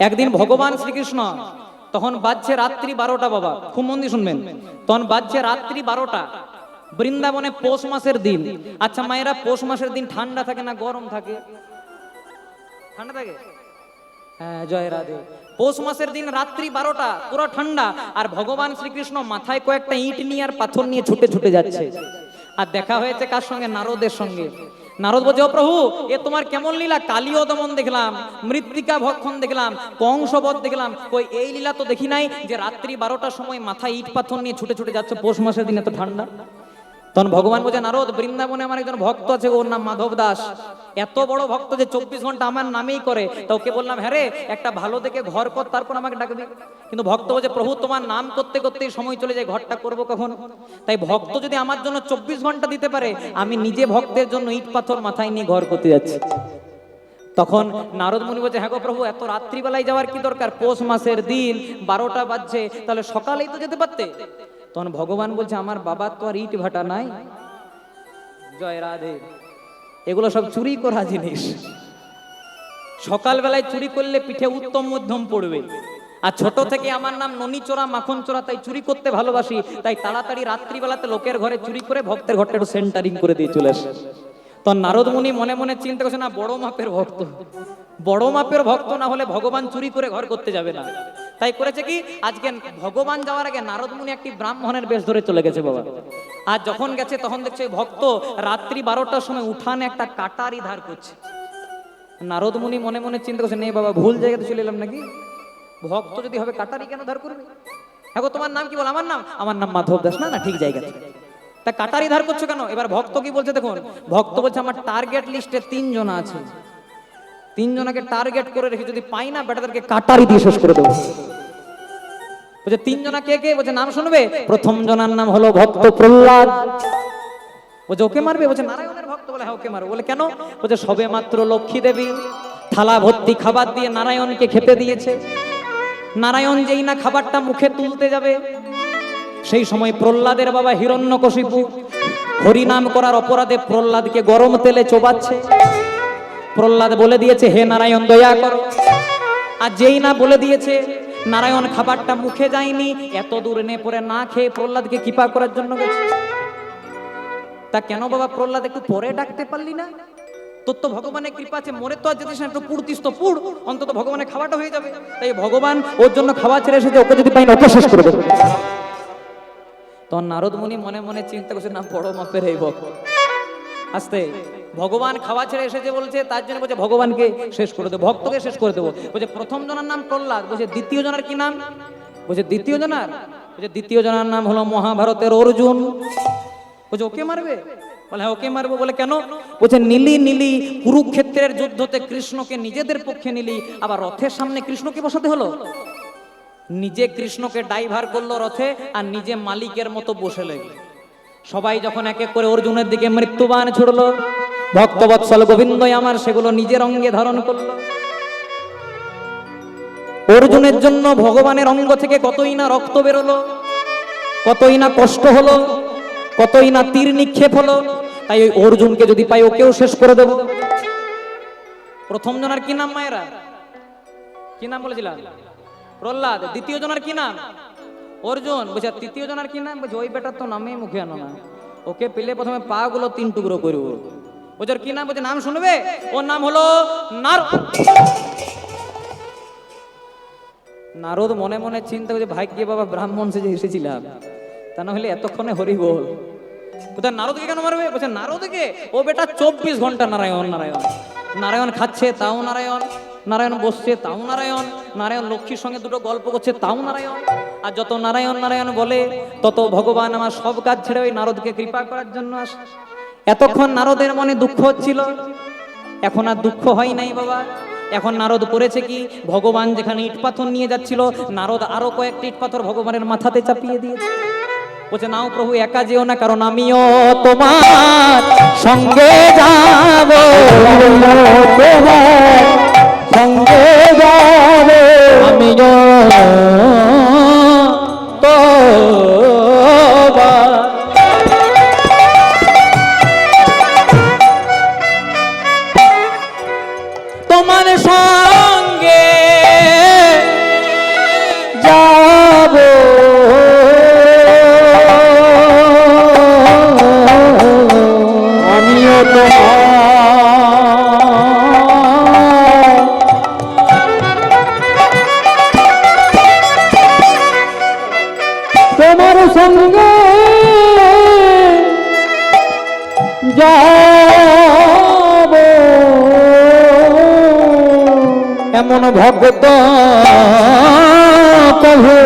একদিন ভগবান শ্রীকৃষ্ণ, তখন বাজছে রাত্রি বারোটা বাবা, খুব মন্দির শুনবেন। তখন বাজছে রাত্রি বারোটা, বৃন্দাবনে পৌষ মাসের দিন। আচ্ছা মায়েরা, পৌষ মাসের দিন ঠান্ডা থাকে না গরম থাকে? ঠান্ডা থাকে? হ্যাঁ জয় রাধে। পৌষ মাসের দিন রাত্রি বারোটা, পুরো ঠান্ডা। আর ভগবান শ্রীকৃষ্ণ মাথায় কয়েকটা ইট নিয়ে আর পাথর নিয়ে ছুটে ছুটে যাচ্ছে। আর দেখা হয়েছে কার সঙ্গে? নারদের সঙ্গে। নারদ বলছে প্রভু, এ তোমার কেমন লীলা? কালীয় দমন দেখলাম, মৃত্তিকা ভক্ষণ দেখলাম, কংসবধ দেখলাম। ওই এই লীলা তো দেখি নাই যে রাত্রি বারোটার সময় মাথায় ইট পাথর নিয়ে ছুটে ছুটে যাচ্ছে। পৌষ মাসের দিনে তো ঠান্ডা। তখন ভগবান বলছে, নারদ, বৃন্দাবনে আমার একজন ভক্ত আছে, ওর নাম মাধব দাস। এত বড় ভক্ত যে চব্বিশ ঘণ্টা আমার নামেই করে। তা ওকে বললাম হ্যাঁ রে, একটা ভালো দেখে ঘর কর, তারপর আমাকে ডাকবি। কিন্তু ভক্ত বলছে, প্রভু, তোমার নাম করতে করতেই সময় চলে যায়, ঘরটা করব কখন? তাই ভক্ত যদি আমার জন্য চব্বিশ ঘণ্টা দিতে পারে, আমি নিজে ভক্তের জন্য ইট পাথর মাথায় নিয়ে ঘর করতে যাচ্ছি। তখন নারদ মুনি বলছে হ্যাঁ গো প্রভু, এত রাত্রিবেলায় যাওয়ার কি দরকার? পৌষ মাসের দিন বারোটা বাজছে, তাহলে সকালেই তো যেতে পারতে। তখন ভগবান বলছে, আমার বাবার তো আর ইট ভাটা নাই। জয় রাধে। এগুলো সব চুরি করা জিনিস। সকালবেলায় চুরি করলে পিঠে উত্তম মধ্যম পড়বে। আর ছোট থেকে আমার নাম ননি চোরা মাখন চোরা তাই চুরি করতে ভালোবাসি। তাই তাড়াতাড়ি রাত্রিবেলাতে লোকের ঘরে চুরি করে ভক্তের ঘরটা একটু সেন্টারিং করে দিয়ে চলে আসে। তো নারদ মুনি মনে মনে চিন্তা করছে, না, বড় মাপের ভক্ত। বড় মাপের ভক্ত না হলে ভগবান চুরি করে ঘর করতে যাবে না। তাই করেছে কি? আজকে ভগবান যাওয়ার আগে নারদ মুনি একটি ব্রাহ্মণের বেশ ধরে চলে গেছে বাবা। আর যখন গেছে, তখন দেখছে ভক্ত রাত্রি বারোটার সময় উঠানে একটা কাটারি ধার করছে। নারদ মুনি মনে মনে চিন্তা করছে নেই বাবা, ভুল জায়গাতে চলে এলাম নাকি? ভক্ত যদি হবে, কাটারি কেন ধার করবে? হ্যাঁ তোমার নাম কি বল? আমার নাম? আমার নাম মাধব দাস, না না, ঠিক জায়গা তা কাটারি ধার করছ কেন? এবার ভক্ত কি বলছে দেখুন, ভক্ত বলছে আমার টার্গেট লিস্টে তিনজন আছে। তিনজনকে টার্গেট করে রেখে যদি পাই না, বেটাদেরকে কাটারি দিয়ে শেষ করে দেবো। বলছে তিনজনা কে? কে বলছে, নাম শুনবে? প্রথম জনার নাম হলো ভক্ত প্রহ্লাদ বলছে, ওকে মারবে? বলছে, নারায়ণের ভক্ত বলে হ্যাঁ ওকে মারবে। বলে, কেন? বলছে, সবে মাত্র লক্ষ্মী দেবী থালা ভর্তি খাবার দিয়ে নারায়ণকে খেতে দিয়েছে। নারায়ণ যেই না খাবারটা মুখে তুলতে যাবে, সেই সময় প্রহ্লাদের বাবা হিরণ্যকশিপু হরিনাম করার অপরাধে প্রহ্লাদকে গরম তেলে চোবাচ্ছে। প্রহ্লাদ বলে দিয়েছে, হে নারায়ণ, দয়া করো। আর যেই না বলে দিয়েছে, নারায়ণ, খাবারটা মুখে যায়নি, এত দূর নে পরে না খেয়ে প্রহ্লাদকে কৃপা করার জন্য গেছে। তা কেন বাবা প্রহ্লাদ একটু পরে ডাকতে পারলি না? তোর তো ভগবানের কৃপা আছে, মরে তো আর যেতিস না, একটু পুড়তিস তো পুড় অন্তত ভগবানের খাওয়াটা হয়ে যাবে। তাই ভগবান ওর জন্য খাওয়া ছেড়ে এসেছে, ওকে যদি পাই ওকে শেষ করে দেবে। তখন নারদ মুনি মনে মনে চিন্তা করছে, না, বড় মাপের এই ভক্ত। আস্তে। ভগবান খাওয়া ছেড়ে এসেছে বলছে, তার জন্য বলছে, ভগবানকে শেষ করে দেবো, ভক্তকে শেষ করে দেবো। বলছে, প্রথম জনের নাম প্রহ্লাদ, বলছে, দ্বিতীয় জনের কি নাম? বলছে, দ্বিতীয় জনার। বলছে, দ্বিতীয় জনের নাম হলো মহাভারতের অর্জুন। বলছে, ওকে মারবে? বলে হ্যাঁ ওকে মারবো। বলে, কেন? বলছে, নীলি নীলি, কুরুক্ষেত্রের যুদ্ধতে কৃষ্ণকে নিজেদের পক্ষে নিলি, আবার রথের সামনে কৃষ্ণকে বসাতে হলো? নিজে কৃষ্ণকে ড্রাইভার করল রথে, আর নিজে মালিকের মতো বসে লেগে। সবাই যখন এক এক করে অর্জুনের দিকে মৃত্যুবান ছুড়লো ভক্তবৎসল গোবিন্দই আমার সেগুলো নিজের অঙ্গে ধারণ করল। অর্জুনের জন্য ভগবানের অঙ্গ থেকে কতই না রক্ত বেরোলো, কতই না কষ্ট হলো, কতই না তীর নিক্ষেপ হলো, তাই ওই অর্জুনকে যদি পাই ওকেও শেষ করে দেব। প্রথম জনের কি নাম মায়েরা? কি নাম বলেছিলাম? প্রহ্লাদ। দ্বিতীয় জনের কি নাম? অর্জুন। বলছে তৃতীয় জনের কি নাম? বলছে, ওই বেটার তো নামেই মুখে আনো না। ওকে পেলে প্রথমে পা গুলো তিন টুকরো করব ওর কি নাম নাম শুনবে? ওর নাম হলো নারদ মনে মনে চিন্তা করছে ভাগ্যে বাবা ব্রাহ্মণ সেজে এসেছিলাম? তা না হলে এতক্ষণে হরি বল কোথায় নারদকে কেন মারবে? বলছে, নারদকে? ও বেটা চব্বিশ ঘণ্টা নারায়ণ নারায়ণ। নারায়ণ খাচ্ছে, তাও নারায়ণ। নারায়ণ বসছে, তাও নারায়ণ। নারায়ণ লক্ষ্মীর সঙ্গে দুটো গল্প করছে, তাও নারায়ণ। আর যত নারায়ণ নারায়ণ বলে, তত ভগবান আমার সব কাজ ছেড়ে ওই নারদকে কৃপা করার জন্য আসে। এতক্ষণ নারদের মনে দুঃখ হচ্ছিল। এখন আর দুঃখ হয় নাই বাবা। এখন নারদ করেছে কি? ভগবান যেখানে ইট পাথর নিয়ে যাচ্ছিল, নারদ আরও কয়েকটি ইট পাথর ভগবানের মাথাতে চাপিয়ে দিয়েছে। বলছে, নাও প্রভু, একা যেও না, কারণ আমিও তোমার সঙ্গে যাব। সঙ্গে যাব। আমিও তোমার সঙ্গে যাব। এমন ভগত কহু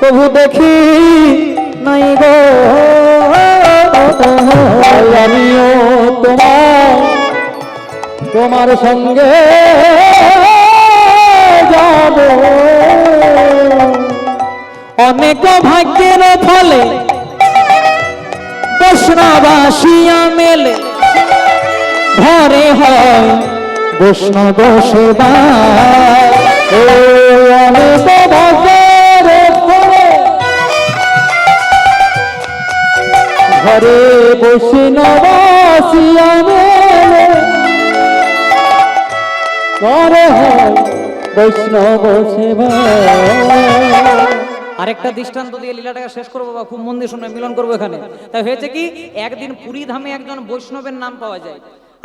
কবু দেখি নাই গো। আমিও তোমার তোমার সঙ্গে যাব অনেক ভাগ্যের ফলে বৈষ্ণবাসিয়া মেলে ঘরে হয় বৈষ্ণব সেবা অনেক ভাগ্যের ফলে ঘরে বৈষ্ণবাসিয়া মেলে ঘরে হয় বৈষ্ণব আরেকটা দৃষ্টান্ত দিয়ে লীলাটাকে শেষ করব বাবা খুব মন দিয়ে শুনে মিলন করব এখানে। তাই হয়েছে কি, একদিন পুরী ধামে একজন বৈষ্ণবের নাম পাওয়া যায়।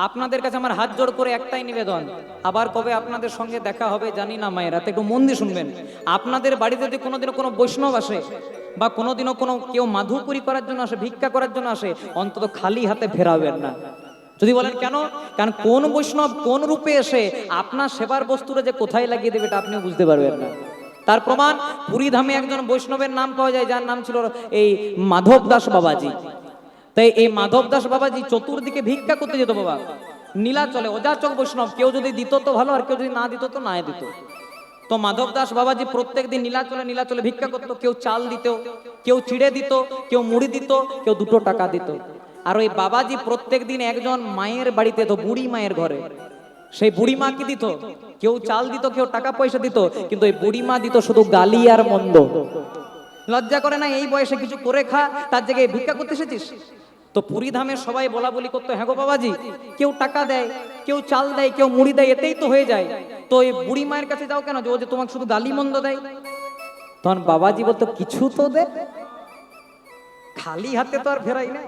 আপনাদের কাছে আমার হাত জোড় করে একটাই নিবেদন, আবার কবে আপনাদের সঙ্গে দেখা হবে জানি না মায়েরা একটু মন দিয়ে শুনবেন। আপনাদের বাড়িতে যদি কোনোদিনও কোনো বৈষ্ণব আসে, বা কোনোদিনও কোনো কেউ মাধুপুরি করার জন্য আসে, ভিক্ষা করার জন্য আসে, অন্তত খালি হাতে ফেরাবেন না। যদি বলেন, কেন? কারণ কোন বৈষ্ণব কোন রূপে এসে আপনার সেবার বস্তুটা যে কোথায় লাগিয়ে দেবে এটা আপনিও বুঝতে পারবেন না। তার প্রমাণ, পুরী ধামে একজন বৈষ্ণবের নাম পাওয়া যায়, যার নাম ছিল এই মাধব দাস বাবাজি। তাই এই মাধব দাস বাবাজি চতুর্দিকে ভিক্ষা করতে যেত বাবা। নীলা নীলাচলে অজাচক বৈষ্ণব, কেউ যদি দিত তো ভালো, আর কেউ যদি না দিত তো না দিত। তো মাধব দাস বাবাজি প্রত্যেক দিন নীলাচলে নীলাচলে ভিক্ষা করতো, কেউ চাল দিত, কেউ চিড়ে দিত, কেউ মুড়ি দিত, কেউ দুটো টাকা দিত। আর ওই বাবাজি প্রত্যেক দিন একজন মায়ের বাড়িতে তো বুড়ি মায়ের ঘরে। সেই বুড়ি মা কি দিত? কেউ চাল দিত, কেউ টাকা পয়সা দিত, কিন্তু ওই বুড়ি মা দিত শুধু গালি আর মন্দ। লজ্জা করে না, এই বয়সে কিছু করে খা, তার জায়গায় ভিক্ষা করতে এসেছিস? তো পুরী ধামে সবাই বলা বলি করতো হ্যাঁ গো বাবাজি, কেউ টাকা দেয়, কেউ চাল দেয়, কেউ মুড়ি দেয়, এতেই তো হয়ে যায়। তো এই বুড়ি মায়ের কাছে যাও কেন? যে তোমাকে শুধু গালি মন্দ দেয়? তখন বাবাজি বলতো, কিছু তো দে। খালি হাতে তো আর ফেরাই না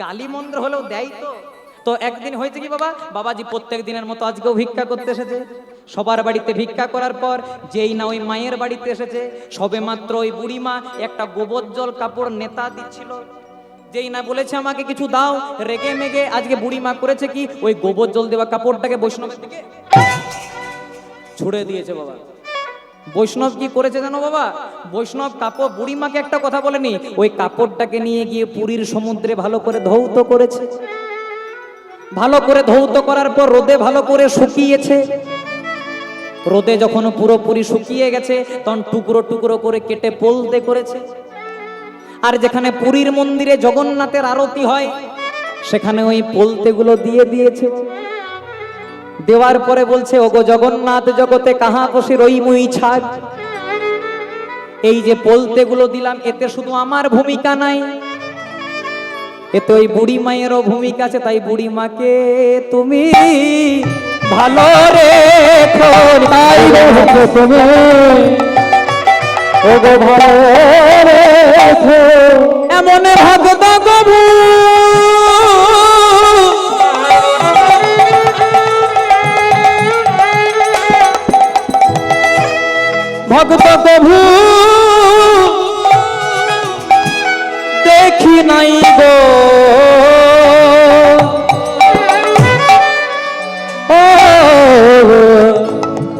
গালি মন্দ হলেও দেয় তো। তো একদিন হয়েছে কি বাবা? বাবাজি প্রত্যেক দিনের মতো আজকেও ভিক্ষা করতে এসেছে। সবার বাড়িতে ভিক্ষা করার পর যেই না ওই মায়ের বাড়িতে এসেছে, সবে মাত্র ওই বুড়িমা একটা গোবর জল কাপড় নেতা দিচ্ছিল। যেই না বলেছে আমাকে কিছু দাও, রেগে মেগে আজকে বুড়িমা করেছে কি? ওই গোবর জল দেওয়া কাপড়টাকে বৈষ্ণবের দিকে ছুড়ে দিয়েছে বাবা। বৈষ্ণব কি করেছে জানো বাবা? বৈষ্ণব কাপড়, বুড়িমাকে একটা কথা বলেনি, ওই কাপড়টাকে নিয়ে গিয়ে পুরীর সমুদ্রে ভালো করে ধৌত করেছে। ভালো করে ধৌত করার পর রোদে ভালো করে শুকিয়েছে। রোদে যখন পুরোপুরি শুকিয়ে গেছে, তখন টুকরো টুকরো করে কেটে পোলতে করেছে। আর যেখানে পুরীর মন্দিরে জগন্নাথের আরতি হয়, সেখানে ওই পোলতেগুলো দিয়ে দিয়েছে। দেওয়ার পরে বলছে, ওগো জগন্নাথ জগতে কাহা বসে রই মুই ছাগ এই যে পোলতেগুলো দিলাম, এতে শুধু আমার ভূমিকা নাই। এতে ওই বুড়ি মায়েরও ভূমিকা আছে, তাই বুড়ি মাকে তুমি ভালো রেখো, তাই রেখো তুমি। ও গো ভালো রেখো। এমন ভগত গভু ভগত প্রভু, দেখি নাই গো।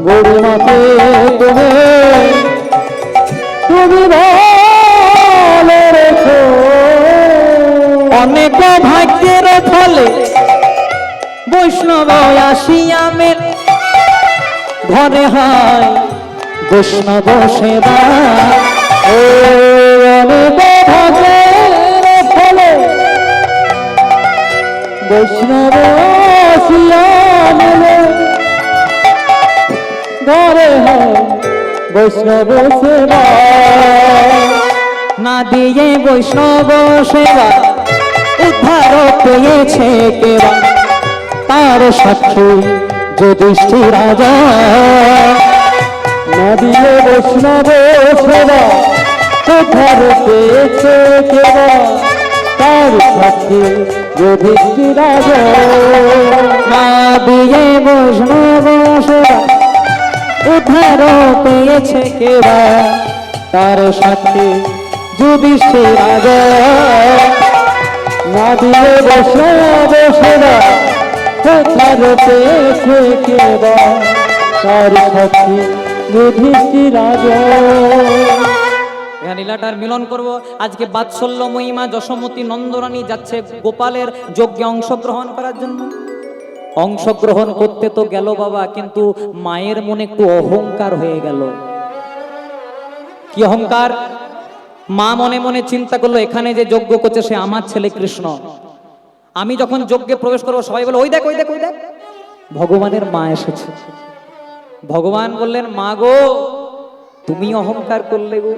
গরিমাকে তুমি তুমি অনেক ভাগ্যের ফলে বৈষ্ণব আসিয়া মেল। ঘরে হয় বৈষ্ণব সেবা ও ফলে। বৈষ্ণব ঘরে বৈষ্ণব সেবা। না দিয়ে বৈষ্ণব সেবা, উদ্ধার পেয়েছে কেবা। তার সাক্ষী যুধিষ্ঠি রাজা। নদীয় বৈষ্ণব সেবা, কোথার পেয়েছে কেবা তার সাক্ষী যুধিষ্ঠি রাজা না দিয়ে বৈষ্ণব সেবা উদ্ধার পেয়েছে কেবা তার সাথে যুধিষ্ঠির রাজা না দিয়ে বসে না উদ্ধার পেয়েছে কেবা তার সাথে লীলাটার মিলন করব। আজকে বাৎসল্য মহিমা যশোমতী নন্দরানী যাচ্ছে গোপালের যজ্ঞে অংশগ্রহণ করার জন্য। অংশগ্রহণ করতে তো গেল বাবা, কিন্তু মায়ের মনে একটু অহংকার হয়ে গেল। কি অহংকার? মা মনে মনে চিন্তা করল, এখানে যে যজ্ঞ করছে সে আমার ছেলে কৃষ্ণ। আমি যখন যজ্ঞে প্রবেশ করব, সবাই বলে, ওই দেখ ওই দেখ ওই দেখ। ভগবানের মা এসেছে। ভগবান বললেন, মা গো, তুমি অহংকার করলে গো।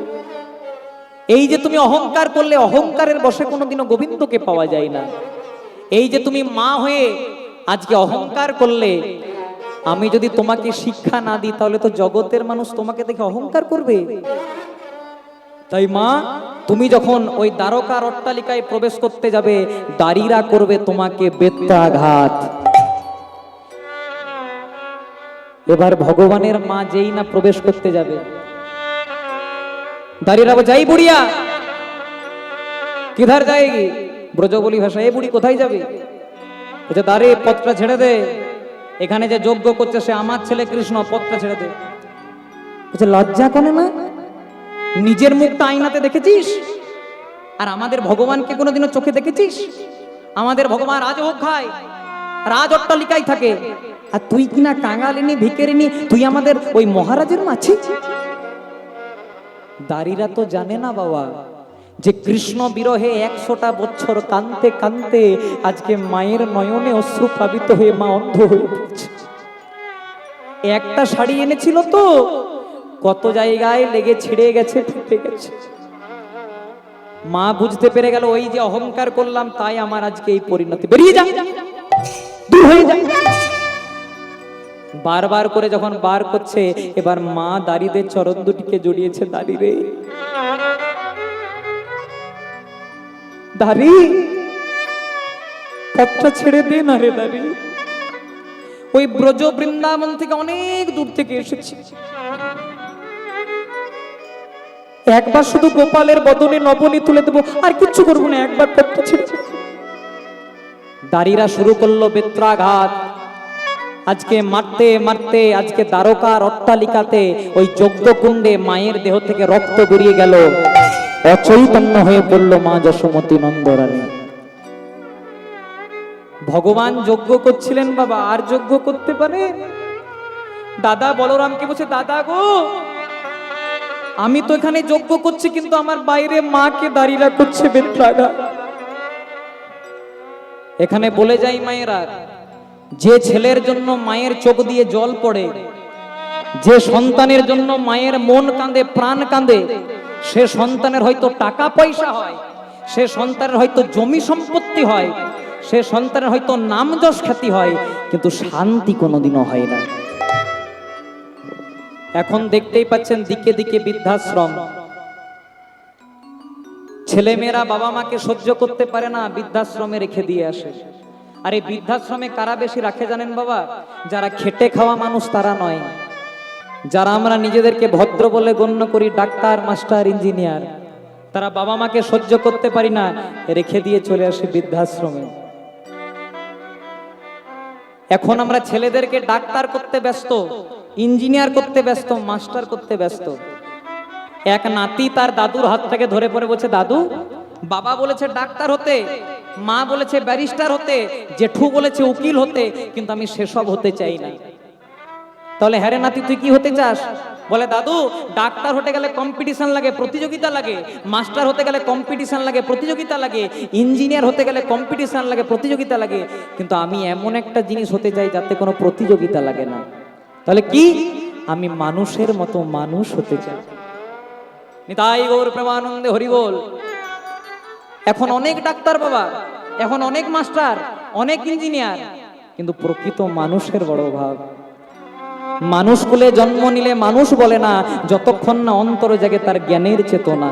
এই যে তুমি অহংকার করলে, অহংকারের বসে কোনোদিনও গোবিন্দকে পাওয়া যায় না। এই যে তুমি মা হয়ে আজকে অহংকার করলে, আমি যদি তোমাকে শিক্ষা না দিই, তাহলে তো জগতের মানুষ তোমাকে দেখে অহংকার করবে। তাই মা, তুমি যখন ওই দ্বারকার অট্টালিকায় প্রবেশ করতে যাবে দাঁড়িরা করবে তোমাকে বেত্রাঘাত। এবার ভগবানের মা যেই না প্রবেশ করতে যাবে। দাঁড়িয়ে রাখব যাই বুড়িয়া। কিধার যায়গি? ব্রজবলি ভাষা এ বুড়ি কোথায় যাবে? বলছে দাঁড়িয়ে পথটা ছেড়ে দে। এখানে যে যজ্ঞ করছে সে আমার ছেলে কৃষ্ণ, পথটা ছেড়ে দে। বলছে, লজ্জা করে না? নিজের মুখটা আইনাতে দেখেছিস? আর আমাদের ভগবানকে কোনোদিনও চোখে দেখেছিস? আমাদের ভগবান রাজভোগ খায় রাজ অট্টালিকায় থাকে। আর তুই কিনা কাঙালিনী ভিকেরিনী, তুই আমাদের ওই মহারাজের মাছি দাঁড়িরা তো জানে না বাবা যে কৃষ্ণ বিরহে একশোটা বছর কানতে কানতে আজকে মায়ের নয়নে অশ্রু প্লাবিত হয়ে মা অন্ধ হয়ে পড়ছে। একটা শাড়ি এনেছিল তো, কত জায়গায় লেগে ছিঁড়ে গেছে, ফুটে গেছে। মা বুঝতে পেরে গেল, ওই যে অহংকার করলাম, তাই আমার আজকে এই পরিণতি। বেরিয়ে যা। দূর হয়ে যা বারবার করে যখন বার করছে, এবার মা দাড়িদের চরণ দুটিকে জড়িয়েছে, দাড়ি রে। দাড়ি, পথটা ছেড়ে দে না রে দাড়ি। ওই ব্রজ বৃন্দাবন থেকে অনেক দূর থেকে এসেছি। একবার শুধু গোপালের বদনে নবনী তুলে দেবো, আর কিচ্ছু করব না, একবার পথটা ছেড়ে। দাড়িরা শুরু করল বেত্রাঘাত। আজকে মারতে মারতে, আজকে দ্বারকার অট্টালিকাতে ওই যজ্ঞকুণ্ডে মায়ের দেহ থেকে রক্ত বেরিয়ে গেল। অচৈতন্য হয়ে পড়ল মা যশোমতী নন্দরানী। ভগবান যজ্ঞ করছিলেন বাবা, আর যজ্ঞ করতে পারে? দাদা বলরামকে বলছে, দাদা গো, আমি তো এখানে যজ্ঞ করছি, কিন্তু আমার বাইরে মাকে দাঁড়িয়ে করছে বেত্রাঘাত। এখানে বলে যাই মায়েরা, যে ছেলের জন্য মায়ের চোখ দিয়ে জল পড়ে, যে সন্তানের জন্য মায়ের মন কাঁদে, প্রাণ কাঁদে, সে সন্তানের হয়তো টাকা পয়সা হয়, সে সন্তানের হয়তো জমি সম্পত্তি হয়, সে সন্তানের হয়তো নাম যশ খ্যাতি হয়, কিন্তু শান্তি কোনোদিনও হয় না। এখন দেখতেই পাচ্ছেন দিকে দিকে বৃদ্ধাশ্রম। ছেলেমেয়েরা বাবা মাকে সহ্য করতে পারে না, বৃদ্ধাশ্রমে রেখে দিয়ে আসে। আর এই বৃদ্ধাশ্রমে কারা বেশি রাখে জানেন বাবা? যারা খেটে খাওয়া মানুষ তারা নয়। যারা আমরা নিজেদেরকে ভদ্র বলে গণ্য করি, ডাক্তার, মাস্টার, ইঞ্জিনিয়ার, তারা বাবা মাকে সহ্য করতে পারি না, রেখে দিয়ে চলে আসে বৃদ্ধাশ্রমে। এখন আমরা ছেলেদেরকে ডাক্তার করতে ব্যস্ত, ইঞ্জিনিয়ার করতে ব্যস্ত, মাস্টার করতে ব্যস্ত। এক নাতি তার দাদুর হাত থেকে ধরে পড়ে বলছে, দাদু, বাবা বলেছে ডাক্তার হতে, মা বলেছে ব্যারিস্টার হতে, জেঠু বলেছে উকিল হতে, কিন্তু আমি সেসব হতে চাই না। তাহলে হ্যারে নাতি, তুই কি হতে চাস? বলে, দাদু, ডাক্তার হতে গেলে কম্পিটিশন লাগে, প্রতিযোগিতা লাগে মাস্টার হতে গেলে কম্পিটিশন লাগে, প্রতিযোগিতা লাগে ইঞ্জিনিয়ার হতে গেলে কম্পিটিশন লাগে, প্রতিযোগিতা লাগে, কিন্তু আমি এমন একটা জিনিস হতে চাই যাতে কোনো প্রতিযোগিতা লাগে না। তাহলে কি? আমি মানুষের মতো মানুষ হতে চাই। নিতাই গৌর প্রেমানন্দে হরিবোল এখন অনেক ডাক্তার বাবা, এখন অনেক মাস্টার, অনেক ইঞ্জিনিয়ার, কিন্তু প্রকৃত মানুষের বড় অভাব। মানুষ কুলে জন্ম নিলে মানুষ বলে না, যতক্ষণ না অন্তর জাগে তার জ্ঞানের চেতনা।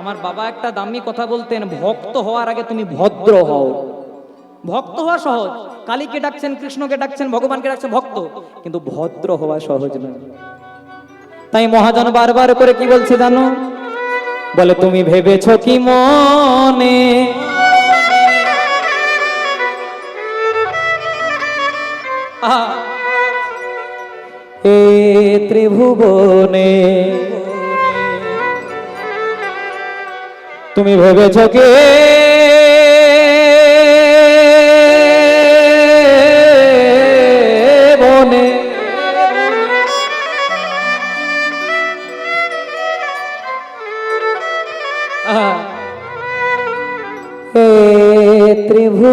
আমার বাবা একটা দামি কথা বলতেন, ভক্ত হওয়ার আগে তুমি ভদ্র হও। ভক্ত হওয়া সহজ। কালীকে ডাকছেন, কৃষ্ণকে ডাকছেন, ভগবানকে ডাকছেন ভক্ত, কিন্তু ভদ্র হওয়া সহজ নয়। তাই মহাজন বারবার করে কি বলছে জানো? বলে, তুমি ভেবেছ কি মনে? এ ত্রিভুবনে তুমি ভেবেছ কে?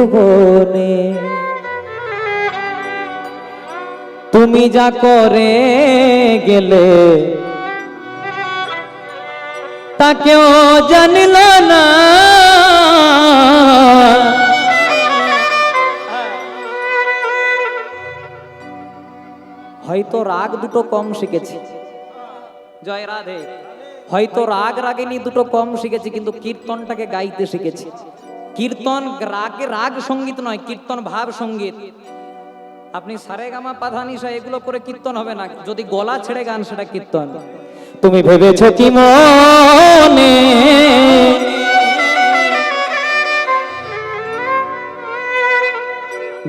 ত্রিভুবনে তুমি যা করে গেলে তা কেউ জানিল না। হয়তো রাগ দুটো কম শিখেছি। জয় রাধে। হয়তো রাগ রাগিনী দুটো কম শিখেছি, কিন্তু কীর্তনটাকে গাইতে শিখেছি। কীর্তন রাগে, রাগ সংগীত নয়, কীর্তন ভাব সংগীত। আপনি সারে গামা পাধানিসা এগুলো করে কীর্তন হবে না। যদি গলা ছেড়ে গান, সেটা কীর্তন। তুমি ভেবেছ কি মনে?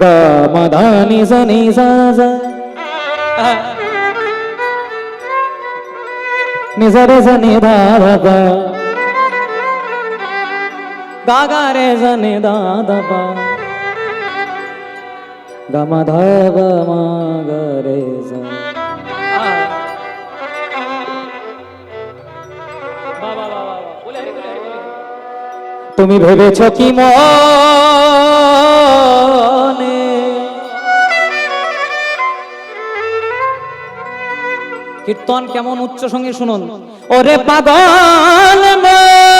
গামাধানি সা নিজরে সনি ধারা গাগা রে সনি দাদা গামা ধাব মা সা তুমি ভেবেছ কি মনে? কীর্তন কেমন উচ্চ সঙ্গে শুনুন। ওরে পাগল মন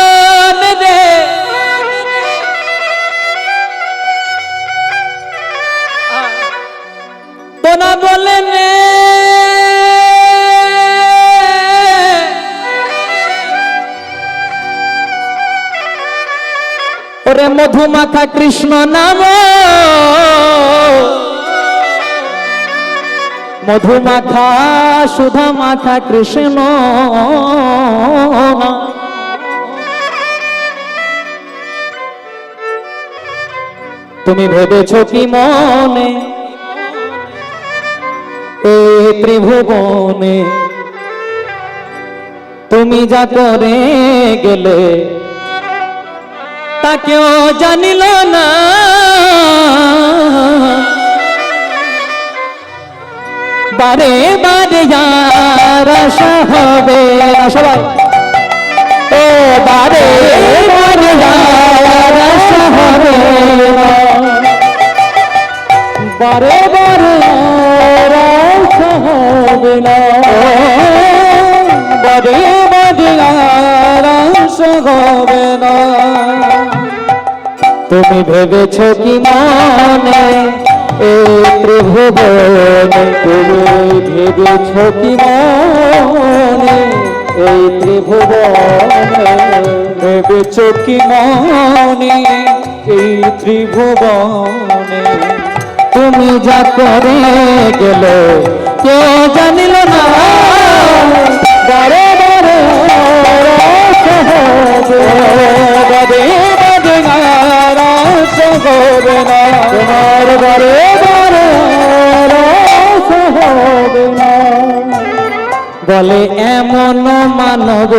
মধুমাখা কৃষ্ণ নাম। মধুমাখা সুধা মাখা কৃষ্ণ। তুমি ভেবেছ কি মনে? এই ত্রিভুবনে তুমি যা করে গেলে কেউ জানিল না। বারে বারে যার আশা হবে সবাই। ও বারে বারে যার তুমি ভেবেছ কি মনে? এই ত্রিভুবনে তুমি ভেবেছ কি মনে? এই ত্রিভুবনে ভেবেছ কি মনে? এই ত্রিভুবনে তুমি যা করে গেলে কেউ জানিল না? বারে বারে হবে না তোমার বারে বারে হবে না বলে এমন মানব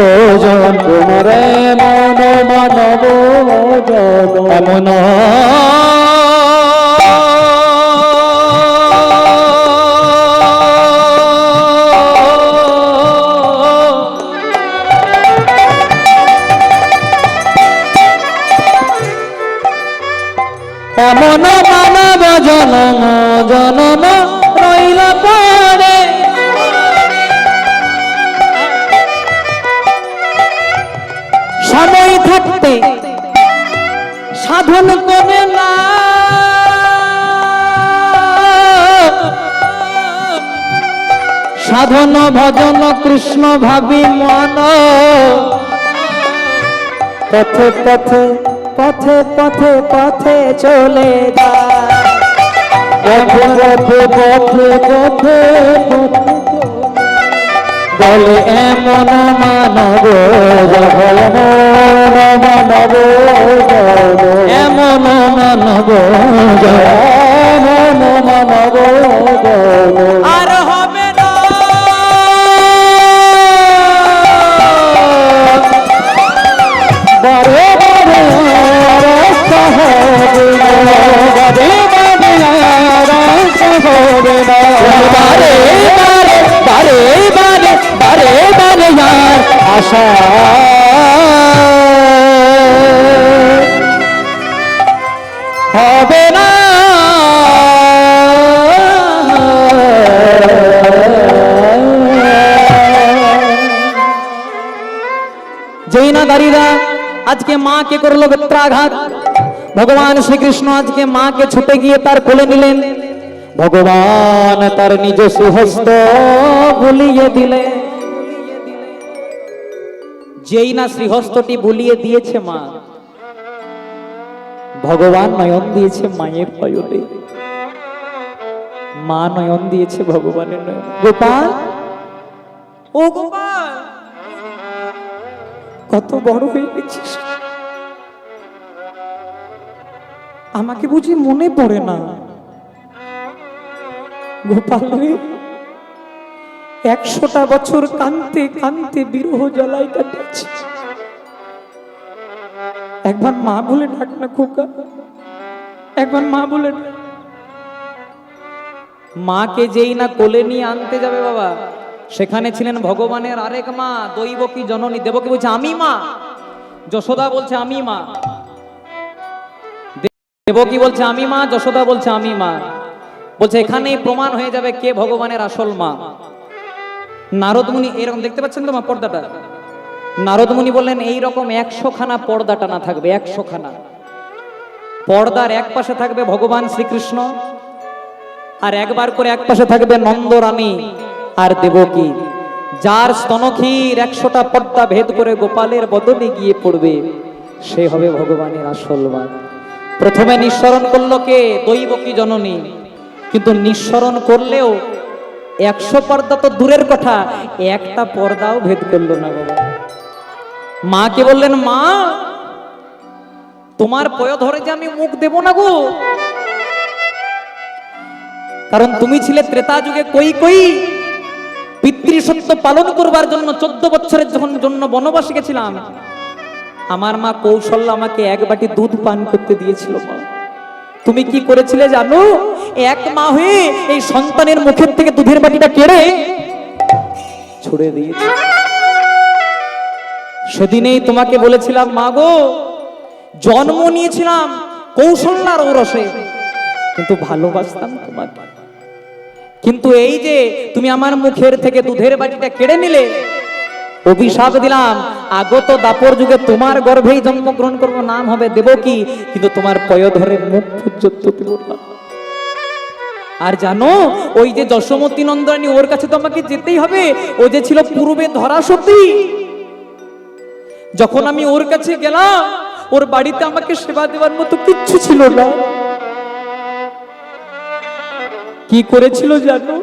জন তোমার এমন মানব জন এমন মানব জনম জনম রইল পরে সময় থাকতে সাধন করে না সাধন ভজন কৃষ্ণ ভাবি মন পথে পথে পথে পথে পথে চলে যায়। পথে পথে পথে পথে বলে এমন মানব মানব এমন মানব মানব। আর হবে না। বারে বারে বারে বারে বারে বারে यार আশা হবে না। যেই না দাঁড়িরা আজকে মাকে করল বেত্রাঘাত। ভগবান শ্রীকৃষ্ণ আজকে মাকে ছুটে গিয়ে তার কোলে নিলেন। ভগবান তার নিজ সুহস্ত বুলিয়ে দিলে। যেই না শ্রীহস্তটি বুলিয়ে দিয়েছে মা, ভগবান নয়ন দিয়েছে মায়ের পয়নে মা নয়ন দিয়েছে ভগবানের নয়ন। গোপাল? ও গোপাল! কত বড় হয়ে গেছিস। আমাকে বুঝি মনে পড়ে না? গোপাল রে একশোটা বছর কানতে কানতে বিরহ জ্বালাই কাটাচ্ছি একবার মা বলে ডাক না খোকা, একবার মা বলে মাকে যেই না কোলে নিয়ে আনতে যাবে বাবা, সেখানে ছিলেন ভগবানের আরেক মা, দৈব কি জননী দেবকে বলছে, আমি মা। যশোদা বলছে, আমি মা। দেবকী বলছে, আমি মা। যশোদা বলছে, আমি মা। বলছে, এখানেই প্রমাণ হয়ে যাবে কে ভগবানের আসল মা। নারদ মুনি এরকম দেখতে পাচ্ছেন তো মা পর্দাটা? নারদ মুনি বললেন, এইরকম একশো খানা পর্দা টানা থাকবে একশো খানা পর্দার এক পাশে থাকবে ভগবান শ্রীকৃষ্ণ, আর একবার করে এক পাশে থাকবে নন্দরানী আর দেবকী। যার স্তনক্ষীর একশোটা পর্দা ভেদ করে গোপালের বদলে গিয়ে পড়বে, সে হবে ভগবানের আসল মা। প্রথমে নিঃসরণ করল কে? দৈবকী জননী। কিন্তু নিঃসরণ করলেও একশো পর্দা তো দূরের কথা, একটা পর্দাও ভেদ করল না বাবা। মাকে বললেন, মা, তোমার পয় ধরে যে আমি মুখ দেব না গো? কারণ তুমি ছিলে ত্রেতা যুগে কই কই। পিতৃসত্য পালন করবার জন্য চোদ্দ বছরের যখন জন্য বনবাসে গেছিলাম, আমার মা কৌশল্য আমাকে এক বাটি দুধ পান করতে দিয়েছিল, মা। তুমি কি করেছিলে জানো? এক মা হয়ে এই সন্তানের মুখের থেকে দুধের বাটিটা কেড়ে ছুড়ে দিয়েছে। সেদিনেই তোমাকে বলেছিলাম, মা গো, জন্ম নিয়েছিলাম কৌশল্যার ঔরসে কিন্তু ভালোবাসতাম তোমাকে। কিন্তু এই যে তুমি আমার মুখের থেকে দুধের বাটিটা কেড়ে নিলে অভিশাপ দিলাম। আগত দাপর যুগে তোমার গর্ভেই জন্মগ্রহণ করব, নাম হবে দেবকী। কিন্তু তোমার পয় ধরে মুখ পর্যন্ত দেব না আর জানো, ওই যে যশোমতী নন্দরানী, ওর কাছে তো আমাকে যেতেই হবে। ও যে ছিল পূর্বে ধরা সতী যখন আমি ওর কাছে গেলাম, ওর বাড়িতে আমাকে সেবা দেওয়ার মতো কিচ্ছু ছিল না। কি করেছিল জানো?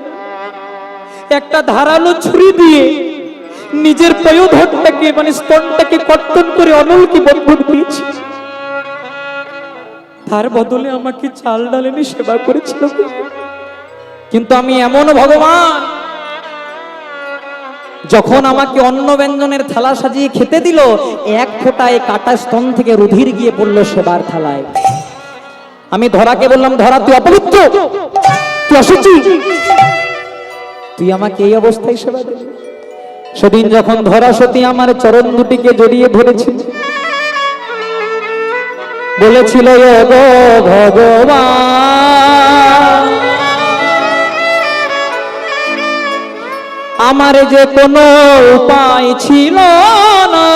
একটা ধারালো ছুরি দিয়ে নিজের পয়োধরটাকে মানে স্তনটাকে কর্তন করে অনলকে বন্ধন দিয়েছে তার বদলে আমাকে চাল ডাল এনে সেবা করেছিল। কিন্তু আমি এমন ভগবান, যখন আমাকে অন্ন ব্যঞ্জনের থালা সাজিয়ে খেতে দিল, এক ফোঁটায় কাটা স্তন থেকে রুধির গিয়ে পড়ল সেবার থালায়। আমি ধরাকে বললাম, ধরা, তুই অপবিত্র! তুই অসুচি! তুই আমাকে এই অবস্থায় সেবা দিলি। সেদিন যখন ধরা সতী আমার চরণ দুটিকে জড়িয়ে ধরেছিল বলেছিল ভগবান, আমার যে কোনো উপায় ছিল না।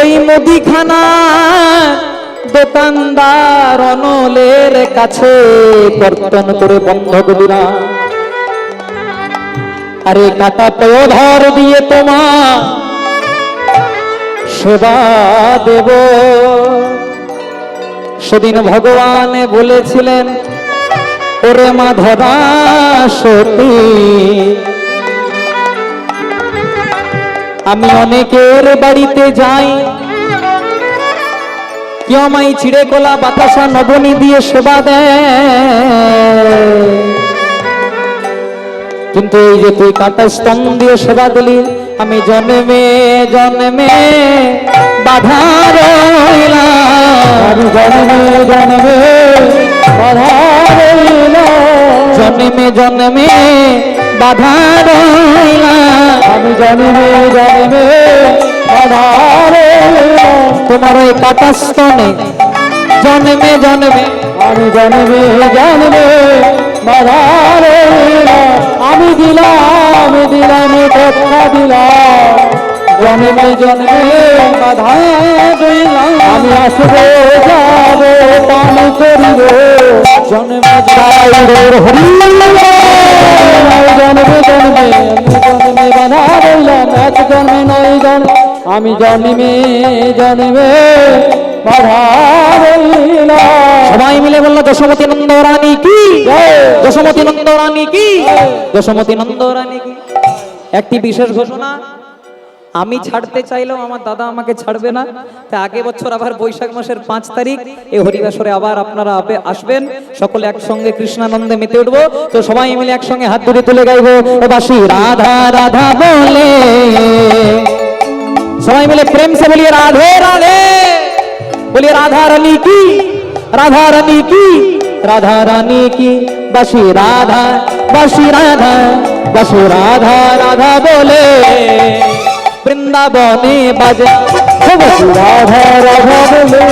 ওই মুদিখানা দোকানদার অনলের কাছে কর্তন করে বন্ধক দিলাম। আরে কাটা ধর দিয়ে তোমার সেবা দেব। সেদিন ভগবান বলেছিলেন, ওরে মাধরা সতী, আমি অনেকের বাড়িতে যাই কেউ আমায় চিড়ে কোলা বাতাসা নবনী দিয়ে সেবা দেয় কিন্তু এই যে তুই কাটা স্তন দিয়ে সেবা দিলি আমি জন্মে জন্মে বাধা রইলাম। আমি জন্মে জন্মে বাধা রইলাম। জন্মে জন্মে বাধা রইলাম। আমি জন্মে জন্মে বাধা তোমার ওই কাটা স্তনে জন্মে জন্মে, আমি জন্মে জন্মে রইলাম আমি দিলাম দিলাম, কথা দিলাম। জন্মে জন্মে বাধা দিলাম। আমি আসব, যাব, পান করিব। জন্মে যাইব হরি জন্মে জন্মে জন্মে বাধা রইলাম এক জন্মে নয় জন আমি জন্মে জন্মে সবাই মিলে বলল দশমতী নন্দ রানী কি দশমতী নন্দ রানী কি? দশমতী নন্দ রানী কি? একটি বিশেষ ঘোষণা আমি ছাড়তে চাইলেও আমার দাদা আমাকে ছাড়বে না। তাই আগে বছর আবার বৈশাখ মাসের পাঁচ তারিখ এই হরিবাসরে আবার আপনারা আবে- আসবেন। সকলে একসঙ্গে কৃষ্ণানন্দে মেতে উঠবো। তো সবাই মিলে একসঙ্গে হাত ধরে তুলে গাইবো। বাসি রাধা রাধা বলে। सबाई मिले प्रेम से, बोलिए राधे राधे। बोलिए राधा रानी की, राधा रानी की, राधा रानी की। बसी राधा बसी राधा, बसु राधा राधा बोले। वृंदावनी बजे, बसु राधा राधा बोले।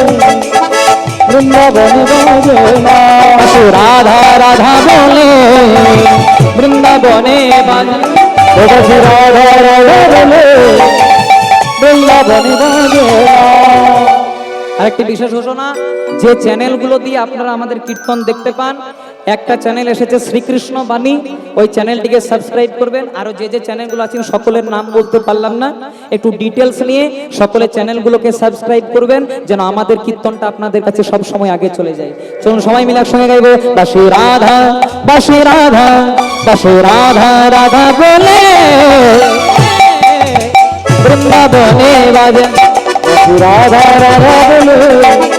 वृंदावन बजे, बसु राधा राधा बोले। वृंदावने बजे, बसु राधा राधा बोले। আরেকটি বিশেষ ঘোষণা, যে চ্যানেলগুলো দিয়ে আপনারা আমাদের কীর্তন দেখতে পান, একটা চ্যানেল এসেছে শ্রীকৃষ্ণ বাণী, ওই চ্যানেলটিকে সাবস্ক্রাইব করবেন। আরও যে যে চ্যানেলগুলো আছেন সকলের নাম বলতে পারলাম না। একটু ডিটেলস নিয়ে সকলের চ্যানেলগুলোকে সাবস্ক্রাইব করবেন, যেন আমাদের কীর্তনটা আপনাদের কাছে সব সময় আগে চলে যায়। চলুন সবাই মিলে একসঙ্গে গাইবো, বাসি রাধা বাসি রাধা বাসি রাধা রাধা বলে। বৃন্দাবনে বাজে। রাধা রাধা বলে।